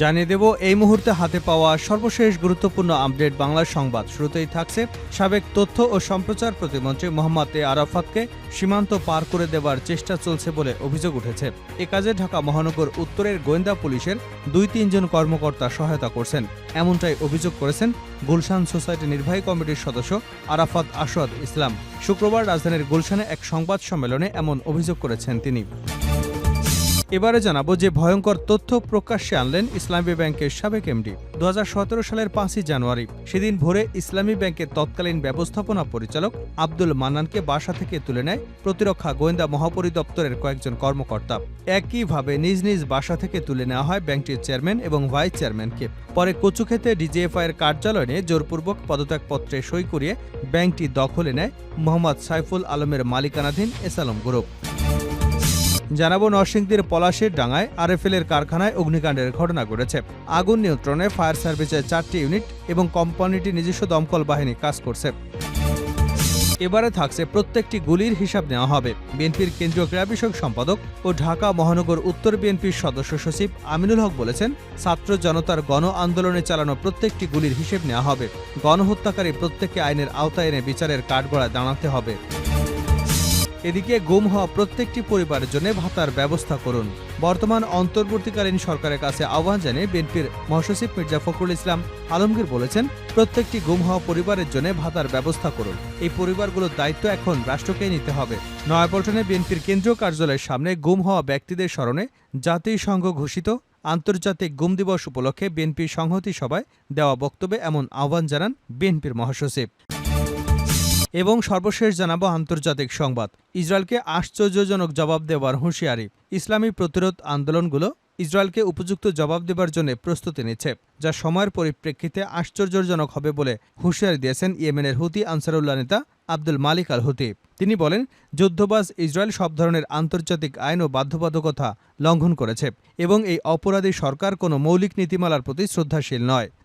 জানিয়ে দেব, এই মুহূর্তে হাতে পাওয়া সর্বশেষ গুরুত্বপূর্ণ আপডেট বাংলা সংবাদ। শুরুতেই থাকছে সাবেক তথ্য ও সম্প্রচার প্রতিমন্ত্রী মোহাম্মদ এ আরাফাতকে সীমান্ত পার করে দেওয়ার চেষ্টা চলছে বলে অভিযোগ উঠেছে। এ কাজে ঢাকা মহানগর উত্তরের গোয়েন্দা পুলিশের দুই তিনজন কর্মকর্তা সহায়তা করছেন। এমনটাই অভিযোগ করেছেন গুলশান সোসাইটি নির্বাহী কমিটির সদস্য আরাফাত আসাদ ইসলাম। শুক্রবার রাজধানীর গুলশানে এক সংবাদ সম্মেলনে এমন অভিযোগ করেছেন তিনি। এবারে জানাব যে ভয়ঙ্কর তথ্য প্রকাশ্যে আনলেন ইসলামী ব্যাংকের সাবেক এমডি। দু হাজার সতেরো সালের পাঁচই জানুয়ারি, সেদিন ভোরে ইসলামী ব্যাংকের তৎকালীন ব্যবস্থাপনা পরিচালক আব্দুল মান্নানকে বাসা থেকে তুলে নেয় প্রতিরক্ষা গোয়েন্দা মহাপরিদপ্তরের কয়েকজন কর্মকর্তা। একইভাবে নিজ নিজ বাসা থেকে তুলে নেওয়া হয় ব্যাংকটির চেয়ারম্যান এবং ভাইস চেয়ারম্যানকে। পরে কচুক্ষেতে ডিজিএফআই এর কার্যালয়ে নিয়ে জোরপূর্বক পদত্যাগপত্রে সই করিয়ে ব্যাংকটি দখলে নেয় মোহাম্মদ সাইফুল আলমের মালিকানাধীন এসালম গ্রুপ। জানাব, নরসিংদীর পলাশের ডাঙায় আরএফএল এর কারখানায় অগ্নিকাণ্ডের ঘটনা ঘটেছে। আগুন নিয়ন্ত্রণে ফায়ার সার্ভিসের চারটি ইউনিট এবং কোম্পানিটি নিজস্ব দমকল বাহিনী কাজ করছে। এবারে থাকছে প্রত্যেকটি গুলির হিসাব নেওয়া হবে। বিএনপির কেন্দ্রীয় ক্রীড়া বিষয়ক সম্পাদক ও ঢাকা মহানগর উত্তর বিএনপির সদস্য সচিব আমিনুল হক বলেছেন, ছাত্র জনতার গণ আন্দোলনে চালানো প্রত্যেকটি গুলির হিসেব নেওয়া হবে। গণহত্যাকারী প্রত্যেককে আইনের আওতায় এনে বিচারের কাঠগড়ায় দাঁড়াতে হবে। এদিকে গুম হওয়া প্রত্যেকটি পরিবারের জন্য ভাতার ব্যবস্থা করুন। বর্তমান অন্তর্বর্তীকালীন সরকারের কাছে আহ্বান জানিয়ে বিএনপির মহাসচিব মির্জা ফখরুল ইসলাম আলমগীর বলেছেন, প্রত্যেকটি গুম হওয়া পরিবারের জন্য ভাতার ব্যবস্থা করুন। এই পরিবারগুলোর দায়িত্ব এখন রাষ্ট্রকেই নিতে হবে। নয়াপল্টনে বিএনপির কেন্দ্রীয় কার্যালয়ের সামনে গুম হওয়া ব্যক্তিদের স্মরণে জাতিসংঘ ঘোষিত আন্তর্জাতিক গুম দিবস উপলক্ষে বিএনপি সংহতি সভায় দেওয়া বক্তব্যে এমন আহ্বান জানান বিএনপির মহাসচিব। এবং সর্বশেষ জানাব আন্তর্জাতিক সংবাদ। ইসরায়েলকে আশ্চর্যজনক জবাব দেওয়ার হুঁশিয়ারি। ইসলামী প্রতিরোধ আন্দোলনগুলো ইসরায়েলকে উপযুক্ত জবাব দেবার জন্য প্রস্তুতি নিচ্ছে, যা সময়ের পরিপ্রেক্ষিতে আশ্চর্যজনক হবে বলে হুঁশিয়ারি দিয়েছেন ইয়েমেনের হুতি আনসারুল্লাহ নেতা আব্দুল মালিক আল হুতি তিনি বলেন, যুদ্ধবাজ ইসরায়েল সব ধরনের আন্তর্জাতিক আইন ও বাধ্যবাধকতা লঙ্ঘন করেছে এবং এই অপরাধী সরকার কোনো মৌলিক নীতিমালার প্রতি শ্রদ্ধাশীল নয়।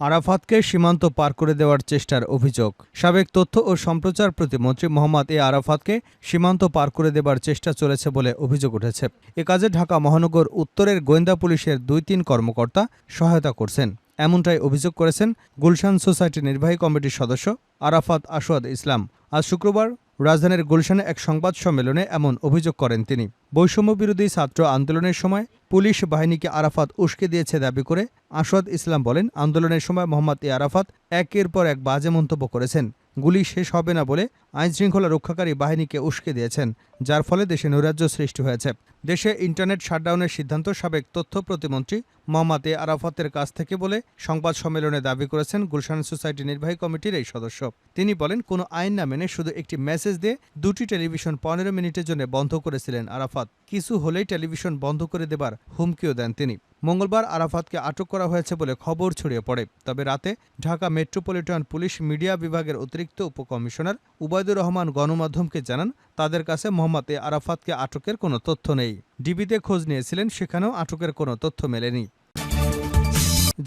আরাফাতকে সীমান্ত পার করে দেওয়ার চেষ্টার অভিযোগ। সাবেক তথ্য ও সম্প্রচার প্রতিমন্ত্রী মোহাম্মদ এ আরাফাতকে সীমান্ত পার করে দেবার চেষ্টা চলেছে বলে অভিযোগ উঠেছে। এ কাজে ঢাকা মহানগর উত্তরের গোয়েন্দা পুলিশের দুই তিন কর্মকর্তা সহায়তা করছেন। এমনটাই অভিযোগ করেছেন গুলশান সোসাইটি নির্বাহী কমিটির সদস্য আরাফাত আসাদ ইসলাম। আজ শুক্রবার রাজধানীর গুলশানে এক সংবাদ সম্মেলনে এমন অভিযোগ করেন তিনি। বৈষম্য বিরোধী ছাত্র আন্দোলনের সময় পুলিশ বাহিনীকে আরাফাত উস্কে দিয়েছে দাবি করে আসাদ ইসলাম বলেন, আন্দোলনের সময় মোহাম্মদ এ আরাফাত একের পর এক বাজে মন্তব্য করেছেন। গুলি শেষ হবে না বলে আইনশৃঙ্খলা রক্ষাকারী বাহিনীকে উস্কে দিয়েছেন, যার ফলে দেশে নৈরাজ্য সৃষ্টি হয়েছে। দেশে ইন্টারনেট শাটডাউনের সিদ্ধান্ত সাবেক তথ্য প্রতিমন্ত্রী মোহাম্মদ এ আরাফাতের কাছ থেকে বলে সংবাদ সম্মেলনে দাবি করেছেন গুলশান সোসাইটি নির্বাহী কমিটির এই সদস্য। তিনি বলেন, কোনো আইন না মেনে শুধু একটি মেসেজ দিয়ে দুটি টেলিভিশন পনেরো মিনিটের জন্য বন্ধ করেছিলেন আরাফাত। কিছু হলেই টেলিভিশন বন্ধ করে দেবার হুমকিও দেন তিনি। মঙ্গলবার আরাফাতকে আটক করা হয়েছে বলে খবর ছড়িয়ে পড়ে। তবে রাতে ঢাকা মেট্রোপলিটন পুলিশ মিডিয়া বিভাগের অতিরিক্ত উপকমিশনার উবায়দুর রহমান গণমাধ্যমকে জানান, তাদের কাছে মোহাম্মদ এ আরাফাতকে আটকের কোনো তথ্য নেই। ডিবিতে খোঁজ নিয়েছিলেন, সেখানেও আটকের কোনো তথ্য মেলেনি।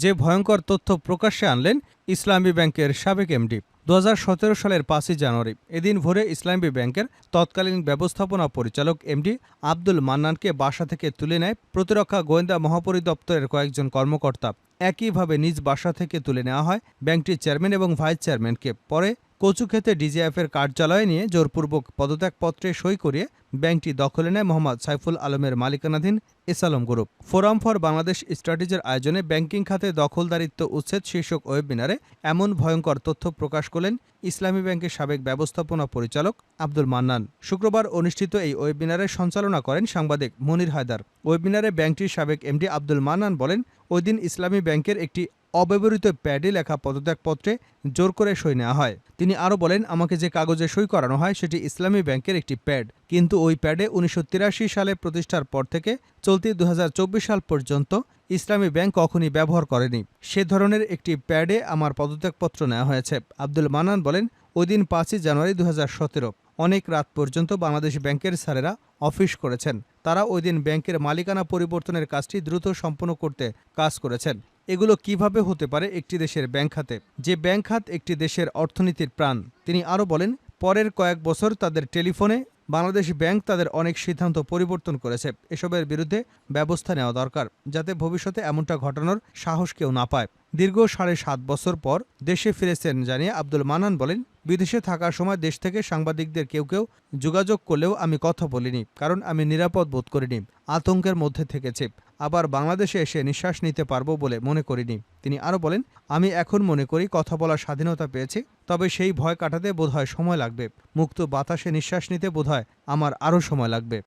যে ভয়ঙ্কর তথ্য প্রকাশ্যে আনলেন ইসলামী ব্যাংকের সাবেক এমডি। দু হাজার সতেরো সালের পাঁচই জানুয়ারি, এদিন ভোরে ইসলামী ব্যাংকের তৎকালীন ব্যবস্থাপনা পরিচালক এমডি আব্দুল মান্নানকে বাসা থেকে তুলে নেয় প্রতিরক্ষা গোয়েন্দা মহাপরিদপ্তরের কয়েকজন কর্মকর্তা। একইভাবে নিজ বাসা থেকে তুলে নেওয়া হয় ব্যাংকটির চেয়ারম্যান এবং ভাইস চেয়ারম্যানকে। পরে কচুক্ষেতে ডিজিএফের কার্যালয় নিয়ে জোরপূর্বক পদত্যাগপত্রে সই করিয়ে ব্যাংকটি দখলে নেয় মোহাম্মদ সাইফুল আলমের মালিকানাধীন S Alam group. Forum for Bangladesh স্ট্র্যাটেজির আয়োজনে ব্যাংকিং খাতে দখলদারিত্ব উচ্ছেদ শীর্ষক ওয়েবিনারে এমন ভয়ঙ্কর তথ্য প্রকাশ করলেন ইসলামী ব্যাংকের সাবেক ব্যবস্থাপনা পরিচালক আব্দুল মান্নান। শুক্রবার অনুষ্ঠিত এই ওয়েবিনারের সঞ্চালনা করেন সাংবাদিক মনির হায়দার। ওয়েবিনারে ব্যাংকটির সাবেক এমডি আব্দুল মান্নান বলেন, ওই দিন ইসলামী ব্যাংকের একটি অব্যবহৃত প্যাডে লেখা পদত্যাগপত্রে জোর করে সই নেওয়া হয়। তিনি আরও বলেন, আমাকে যে কাগজে সই করানো হয় সেটি ইসলামী ব্যাংকের একটি প্যাড। কিন্তু ওই প্যাডে উনিশশো তিরাশি সালে প্রতিষ্ঠার পর থেকে চলতি দু হাজার চব্বিশ সাল পর্যন্ত ইসলামী ব্যাংক কখনই ব্যবহার করেনি। সে ধরনের একটি প্যাডে আমার পদত্যাগপত্র নেওয়া হয়েছে। আব্দুল মানান বলেন, ওই দিন পাঁচই জানুয়ারি দু হাজার সতেরো, অনেক রাত পর্যন্ত বাংলাদেশ ব্যাংকের স্যারেরা অফিস করেছেন। তারা ওই দিন ব্যাংকের মালিকানা পরিবর্তনের কাজটি দ্রুত সম্পন্ন করতে কাজ করেছেন। এগুলো কীভাবে হতে পারে একটি দেশের ব্যাংক খাতে? যে ব্যাংক খাত একটি দেশের অর্থনীতির প্রাণ। তিনি আরও বলেন, পরের কয়েক বছর তাদের টেলিফোনে বাংলাদেশ ব্যাংক তাদের অনেক সিদ্ধান্ত পরিবর্তন করেছে। এসবের বিরুদ্ধে ব্যবস্থা নেওয়া দরকার, যাতে ভবিষ্যতে এমনটা ঘটানোর সাহস কেউ না পায়। দীর্ঘ সাড়ে সাত বছর পর দেশে ফিরেছেন জানিয়ে আব্দুল মানান বলেন, বিদেশে থাকার সময় দেশ থেকে সাংবাদিকদের কেউ কেউ যোগাযোগ করলেও আমি কথা বলিনি, কারণ আমি নিরাপদ বোধ করিনি, আতঙ্কের মধ্যে থেকেছি। আবার বাংলাদেশে এসে নিঃশ্বাস নিতে পারব বলে মনে করিনি। তিনি আরও বলেন, আমি এখন মনে করি কথা বলার স্বাধীনতা পেয়েছি, তবে সেই ভয় কাটাতে বোধহয় সময় লাগবে। মুক্ত বাতাসে নিঃশ্বাস নিতে বোধহয় আমার আরও সময় লাগবে।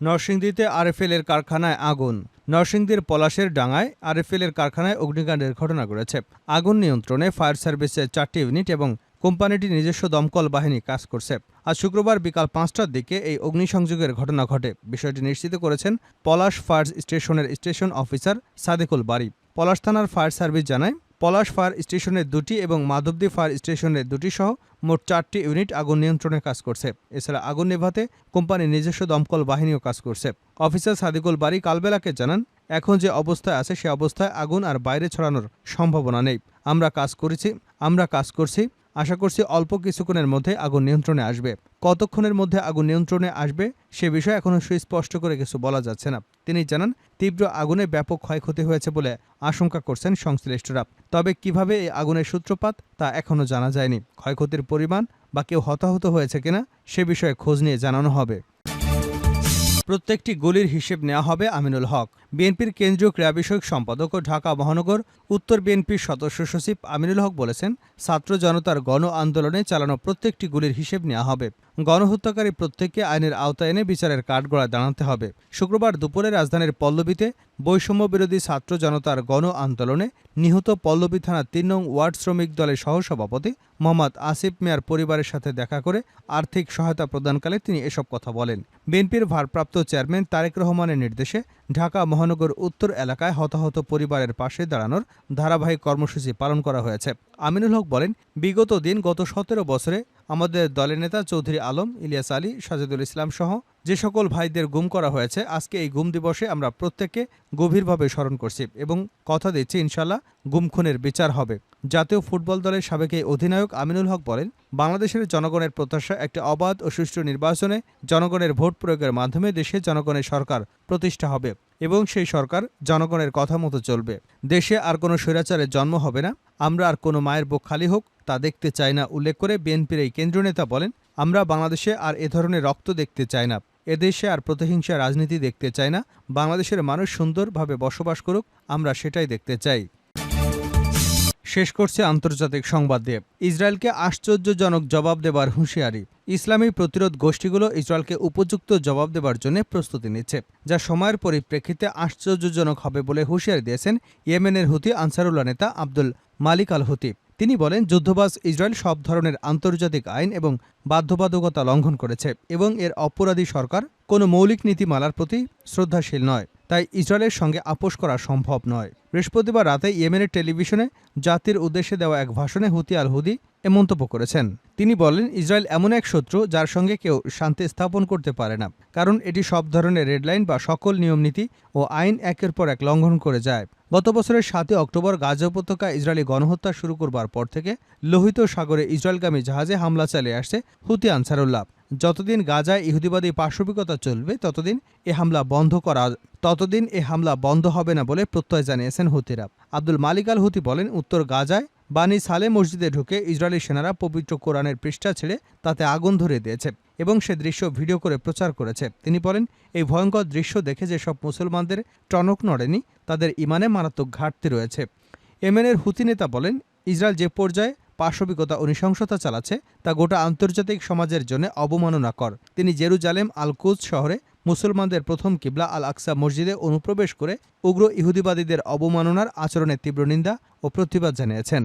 নরসিংদীতে আরএফএল এর কারখানায় আগুন। নরসিংদীর পলাশের ডাঙায় আরএফএল এর কারখানায় অগ্নিকাণ্ডের ঘটনা ঘটেছে। আগুন নিয়ন্ত্রণে ফায়ার সার্ভিসের চারটি ইউনিট এবং কোম্পানিটির নিজস্ব দমকল বাহিনী কাজ করছে। আজ শুক্রবার বিকাল পাঁচটার দিকে এই অগ্নিসংযোগের ঘটনা ঘটে। বিষয়টি নিশ্চিত করেছেন পলাশ ফায়ার স্টেশনের স্টেশন অফিসার সাদেকুল বাড়ি পলাশ থানার ফায়ার সার্ভিস জানায় পলাশ ফায়ার স্টেশনের দুটি এবং মাধবদী ফায়ার স্টেশনের দুটি সহ মোট চারটি ইউনিট আগুন নিয়ন্ত্রণে কাজ করছে। এছাড়া আগুন নেভাতে কোম্পানির নিজস্ব দমকল বাহিনীও কাজ করছে। অফিসার সাদিকুল বাড়ি কালবেলাকে জানান, এখন যে অবস্থায় আছে সে অবস্থায় আগুন আর বাইরে ছড়ানোর সম্ভাবনা নেই। আমরা কাজ করেছি, আমরা কাজ করছি, আশা করছি অল্প কিছুক্ষণের মধ্যে আগুন নিয়ন্ত্রণে আসবে। কতক্ষণের মধ্যে আগুন নিয়ন্ত্রণে আসবে সে বিষয়ে এখনও সুস্পষ্ট করে কিছু বলা যাচ্ছে না। তিনি জানান, তীব্র আগুনে ব্যাপক ক্ষয়ক্ষতি হয়েছে বলে আশঙ্কা করছেন সংশ্লিষ্টরা। তবে কীভাবে এই আগুনের সূত্রপাত তা এখনও জানা যায়নি। ক্ষয়ক্ষতির পরিমাণ বা কেউ হতাহত হয়েছে কিনা সে বিষয়ে খোঁজ নিয়ে জানানো হবে। প্রত্যেকটি গলির হিসেব নেওয়া হবে আমিনুল হক। বিএনপির কেন্দ্রীয় ক্রীড়া বিষয়ক সম্পাদক ও ঢাকা মহানগর উত্তর বিএনপির সদস্য সচিব আমিনুল হক বলেছেন, ছাত্র জনতার গণ আন্দোলনে চালানো প্রত্যেকটি গুলির হিসেব নেওয়া হবে। গণহত্যাকারী প্রত্যেককে আইনের আওতায় এনে বিচারের কাঠগড়ায় দাঁড়াতে হবে। শুক্রবার দুপুরে রাজধানীর পল্লবীতে বৈষম্য বিরোধী ছাত্র জনতার গণ আন্দোলনে নিহত পল্লবী থানার তিন নং ওয়ার্ড শ্রমিক দলের সহসভাপতি মোহাম্মদ আসিফ মিয়ার পরিবারের সাথে দেখা করে আর্থিক সহায়তা প্রদানকালে তিনি এসব কথা বলেন। বিএনপির ভারপ্রাপ্ত চেয়ারম্যান তারেক রহমানের নির্দেশে ঢাকা মহানগর উত্তর এলাকায় হতাহত পরিবারের পাশে দাঁড়ানোর ধারাবাহিক কর্মসূচি পালন করা হয়েছে। আমিনুল হক বলেন, বিগত দিন গত সতেরো বছরে আমাদের দলের নেতা চৌধুরী আলম, ইলিয়াস আলী, সাজেদুল ইসলাম সহ যে সকল ভাইদের গুম করা হয়েছে, আজকে এই গুম দিবসে আমরা প্রত্যেককে গভীরভাবে স্মরণ করছি এবং কথা দিচ্ছি ইনশাল্লাহ গুম খুনের বিচার হবে। জাতীয় ফুটবল দলের সাবেক এই অধিনায়ক আমিনুল হক বলেন, বাংলাদেশের জনগণের প্রত্যাশা একটি অবাধ ও সুষ্ঠু নির্বাচনে জনগণের ভোট প্রয়োগের মাধ্যমে দেশে জনগণের সরকার প্রতিষ্ঠা হবে এবং সেই সরকার জনগণের কথা মতো চলবে। দেশে আর কোনো স্বৈরাচারের জন্ম হবে না, আমরা আর কোনো মায়ের বুক খালি হোক তা দেখতে চাই না, উল্লেখ করে বিএনপির এই কেন্দ্রীয় নেতা বলেন, আমরা বাংলাদেশে আর এ ধরনের রক্ত দেখতে চাই না। এদেশে আর প্রতিহিংসা রাজনীতি দেখতে চাই না। বাংলাদেশের মানুষ সুন্দরভাবে বসবাস করুক, আমরা সেটাই দেখতে চাই। শেষ করছে আন্তর্জাতিক সংবাদ দিয়ে। ইসরায়েলকে আশ্চর্যজনক জবাব দেবার হুঁশিয়ারি। ইসলামী প্রতিরোধ গোষ্ঠীগুলো ইসরায়েলকে উপযুক্ত জবাব দেবার জন্য প্রস্তুতি নিচ্ছে, যা সময়ের পরিপ্রেক্ষিতে আশ্চর্যজনক হবে বলে হুঁশিয়ারি দিয়েছেন ইয়েমেনের হুতি আনসারুল্লাহ নেতা আব্দুল মালিক আল হুতি তিনি বলেন, যুদ্ধবাজ ইসরায়েল সব ধরনের আন্তর্জাতিক আইন এবং বাধ্যবাধকতা লঙ্ঘন করেছে এবং এর অপরাধী সরকার কোনো মৌলিক নীতিমালার প্রতি শ্রদ্ধাশীল নয়। তাই ইসরায়েলের সঙ্গে আপোষ করা সম্ভব নয়। বৃহস্পতিবার রাতে ইয়েমেনের টেলিভিশনে জাতির উদ্দেশ্যে দেওয়া এক ভাষণে হুতি আল হুদি এ মন্তব্য করেছেন। তিনি বলেন, ইসরায়েল এমন এক শত্রু যার সঙ্গে কেউ শান্তি স্থাপন করতে পারে না, কারণ এটি সব ধরনের রেডলাইন বা সকল নিয়মনীতি ও আইন একের পর এক লঙ্ঘন করে যায়। গত বছরের সাতই অক্টোবর গাজা উপত্যকা ইসরায়েলি গণহত্যা শুরু করবার পর থেকে লোহিত সাগরে ইসরায়েলগামী জাহাজে হামলা চালিয়ে আসছে হুতি আনসারুল্লাহ। যতদিন গাজায় ইহুদিবাদী পার্শ্ববিকতা চলবে, ততদিন এ হামলা বন্ধ করা, ততদিন এ হামলা বন্ধ হবে না বলে প্রত্যয় জানিয়েছেন হুতিরা। আব্দুল মালিক আল হুতি বলেন, উত্তর গাজায় বানি সালে মসজিদে ঢুকে ইসরায়েলি সেনারা পবিত্র কোরআনের পৃষ্ঠা ছেড়ে তাতে আগুন ধরিয়ে দিয়েছে এবং সে দৃশ্য ভিডিও করে প্রচার করেছে। তিনি বলেন, এই ভয়ঙ্কর দৃশ্য দেখে যে সব মুসলমানদের টনক নড়েনি, তাদের ইমানে মারাত্মক ঘাটতি রয়েছে। এমএনের হুতি নেতা বলেন ইসরায়েল যে পর্যায়ে পাশবিকতা ও নৃশংসতা চালাচ্ছে, তা গোটা আন্তর্জাতিক সমাজের জন্য অবমাননাকর। তিনি জেরুজালেম আলকুজ শহরে মুসলমানদের প্রথম কিবলা আল আকসা মসজিদে অনুপ্রবেশ করে উগ্র ইহুদিবাদীদের অবমাননার আচরণের তীব্র নিন্দা ও প্রতিবাদ জানিয়েছেন।